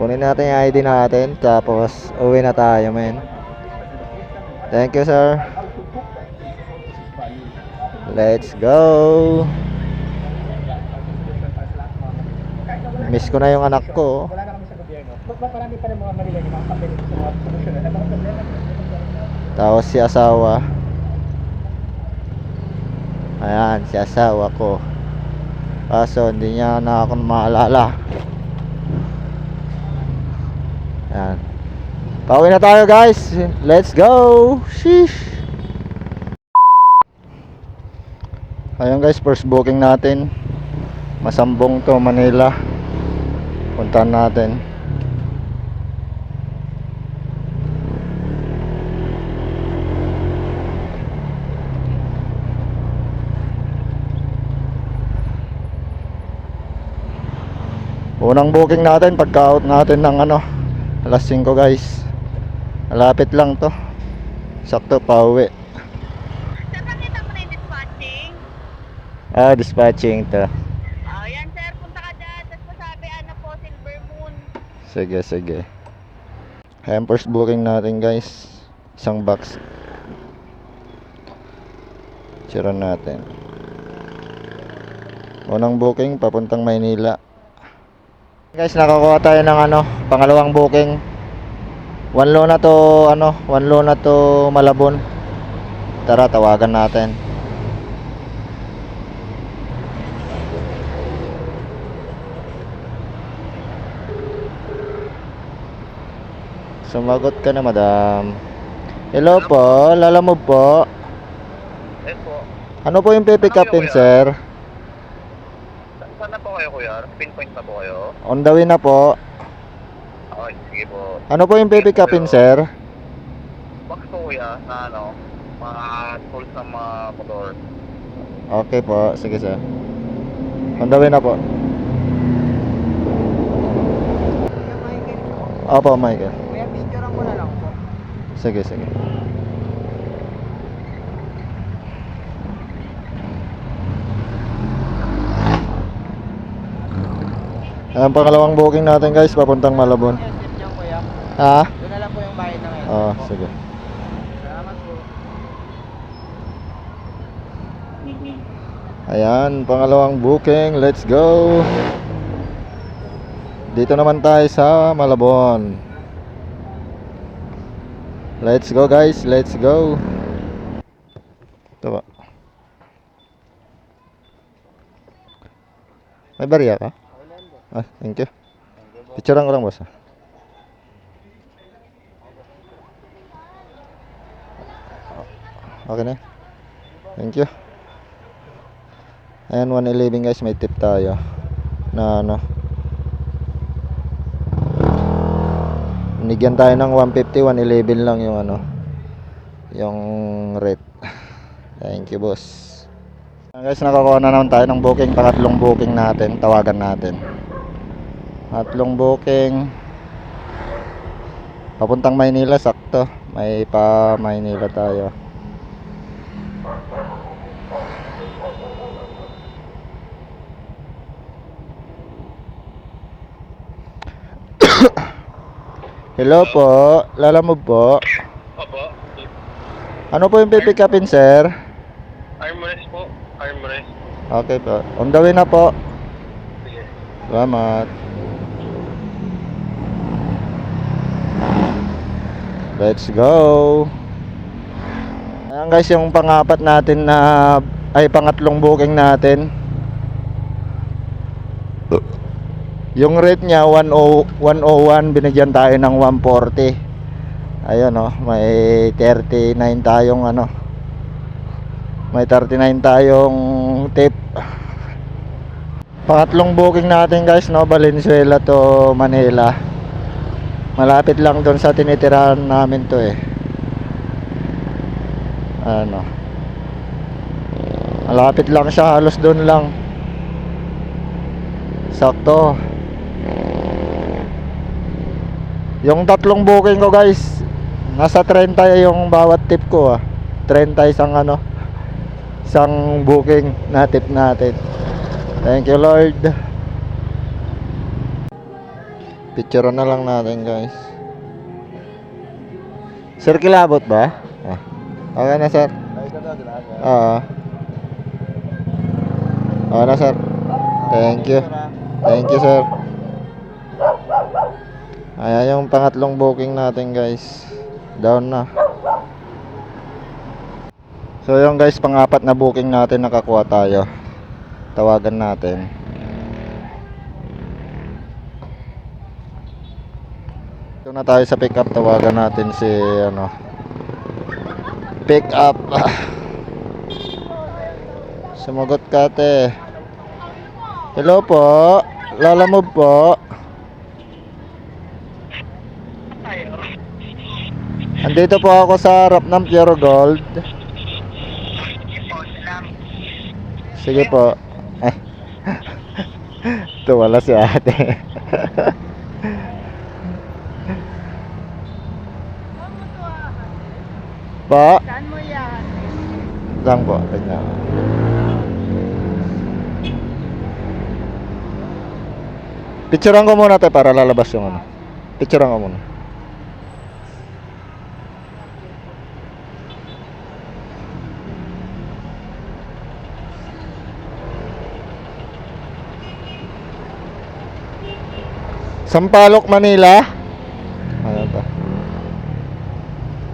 Kunin natin yung ID natin, tapos uwi na tayo, men. Thank you, sir. Let's go. Miss ko na yung anak ko. Tapos si asawa. Ayan, si asawa ko. Kaso hindi niya na ako maalala. Ayan. Pauwi na tayo guys. Let's go. Sheesh. Ayun guys, first booking natin. Masambong to Manila. Puntahan natin. Unang booking natin pagka-out natin ng ano alas 5 guys. Malapit lang to. Sakto pa uwi. Sir, nakita mo na yung dispatching? Ah, dispatching to. Oh, yan sir, punta ka dyan. Tapos masabi, ano po, Silver Moon. Sige, sige. Ayan, first booking natin guys. Isang box. Sira natin. Unang booking, papuntang Maynila. Guys, nakakuha tayo ng ano, pangalawang booking. One low na to, ano, one low na to Malabon. Tara, tawagan natin. Sumagot ka na, madam. Hello po, lala mo po. Po. Ano po yung pipick upin, sir? Pinpoint na po kayo? On the way na po. Okay, sige po. Ano po yung pipick upin, sir? Box po kuya na ano, mga tools ng mga motor. Okay po, sige sir. On the way na po. Opo, Michael. Kuya, picture mo na lang po. Sige, sige. Ang pangalawang booking natin guys, papuntang Malabon. Ha? Doon na lang po yung bayad na ngayon. Oo, sige. Salamat po. Ayan, pangalawang booking. Let's go. Dito naman tayo sa Malabon. Let's go guys, let's go. Ito ba? May barya ka? Ah, thank you. Picturean ko lang boss. Okay na? Thank you. Ayan, 111 guys, may tip tayo. Na ano. Nigyan tayo ng 150, 111 lang yung ano. Yung rate. Thank you, boss. Guys, nakakuha na naman tayo ng booking. Pangatlong booking natin. Tawagan natin. Pangatlong booking. Papuntang Maynila, sakto. May pa Maynila tayo. Hello po, lala mo po. Opo. Ano po yung pipick upin, sir? Armrest po. Armrest. Okay po. On the way na po. Sige. Salamat. Let's go. Ayan guys, yung pangapat natin na ay pangatlong booking natin. Yung rate niya 10 101 binigyan tayo ng 140. Ayun oh, may 39 tayong ano. May 39 tayong tip. Pangatlong booking natin guys, no, Valenzuela to Manila. Malapit lang doon sa tinitirahan namin to eh. Ano. Malapit lang siya, halos doon lang. Sakto. Yung tatlong booking ko guys, nasa 30 yung bawat tip ko ah. 30 isang ano, isang booking na tip natin. Thank you Lord. Picture na lang natin guys. Sir, kilabot ba? Ah. Okay na sir. Oo. Okay na sir. Thank you. Thank you sir. Ayan yung pangatlong booking natin guys. Down na. So yung guys, pang-apat na booking natin nakakuha tayo. Tawagan natin. Ito na tayo sa pick up, tawagan natin si ano. Pick up. Sumagot ka te. Hello po. Lala mo po. Andito po ako sa harap ng Pure Gold. Sige po. Eh. Tuwala si ate. po? Saan mo yan? Lang po. Tignan. Picturean ko muna tayo para lalabas yung ano. Picturean ko muna. Sampaloc, Manila. Ano to?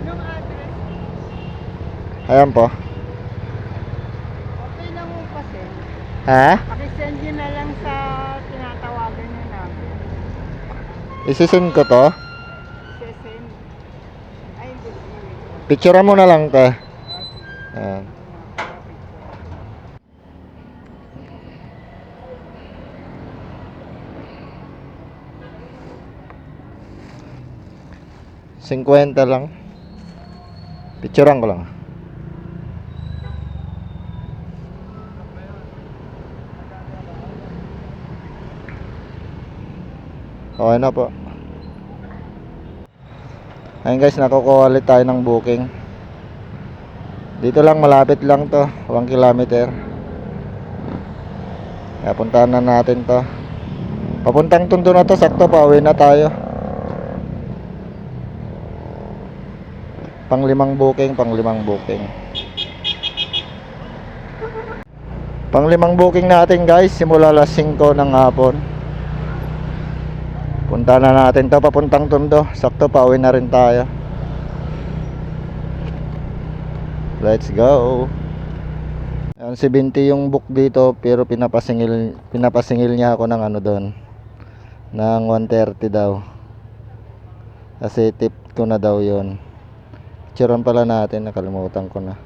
Yung address, Ayan po. okay lang mo kasi. Ha? Pakisend nyo na lang sa tinatawagan nyo namin. Isisend ko to. Sesend. Ay, hindi. Picturean mo na lang, te. Ayan. Cinquenta lang. Picturean ko lang. Okay na po. Ayun guys, nakukuha ulit tayo ng booking. Dito lang, malapit lang to. 1 kilometer. Kaya puntahan na natin to. Papuntang tundo na to, sakto pa uwi na tayo. Panglimang booking, panglimang booking. Panglimang booking natin guys, simula alas 5 ng hapon. Punta na natin to papuntang Tondo. Sakto pa uwi na rin tayo. Let's go. Ayan, si Binti yung book dito pero pinapasingil pinapasingil niya ako ng ano doon. Ng 130 daw. Kasi tip ko na daw 'yon. Chiron pala natin, nakalimutan ko na.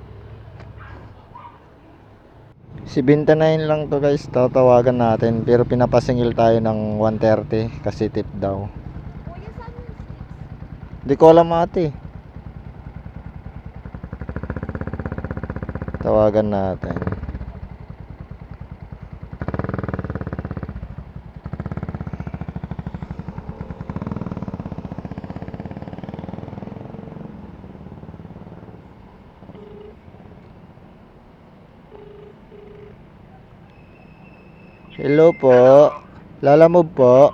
Si Binta na yun lang to guys, tatawagan natin pero pinapasingil tayo ng 130 kasi tip daw. Di ko alam ate. Tawagan natin. Hello po. Lala Move po.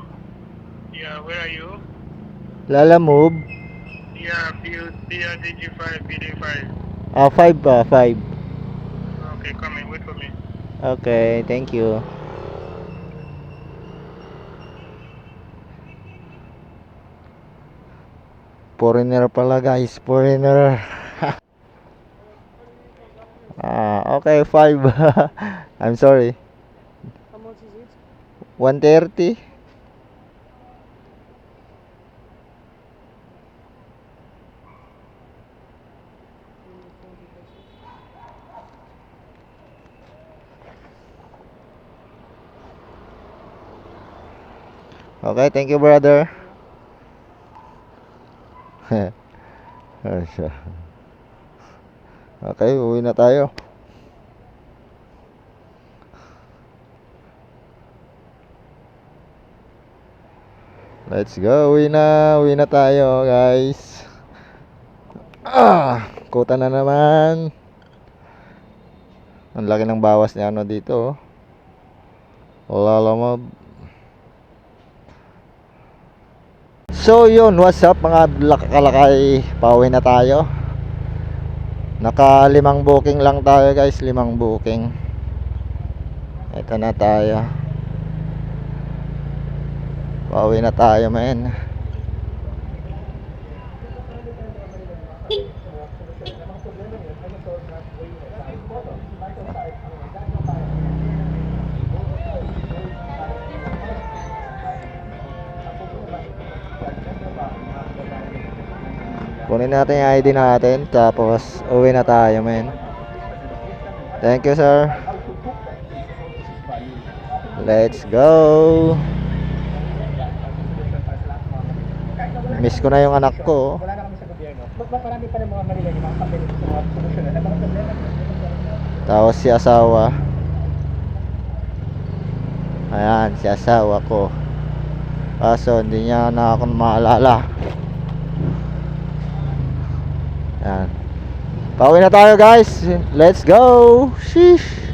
Yeah, where are you? Lala Move. Yeah, DG5, BD5. Ah, 5 pa, 5. Okay, come in, wait for me. Okay, thank you. Foreigner pala guys, foreigner. ah, okay, 5. I'm sorry. 130. Okay, thank you brother. Okay, uwi na tayo. Let's go, uwi na, uwi na tayo guys. Ah, kuta na naman. Ang laki ng bawas ni ano dito. oh. Wala lamab. So yun, what's up mga kalakay Pauwi na tayo Naka limang booking lang tayo guys Limang booking Ito na tayo Pauwi na tayo men. Kunin natin yung ID natin Tapos uwi na tayo men. Thank you sir. Let's go Miss ko na yung anak ko. Wala na kami sa gobyerno. Marami pa ng mga Manila yung mga pambili sa mga solusyon? Ang mga problema. Tapos si asawa. Ayan, si asawa ko. Kaso hindi niya na ako maalala. Ayan. Pauwi na tayo guys. Let's go. Sheesh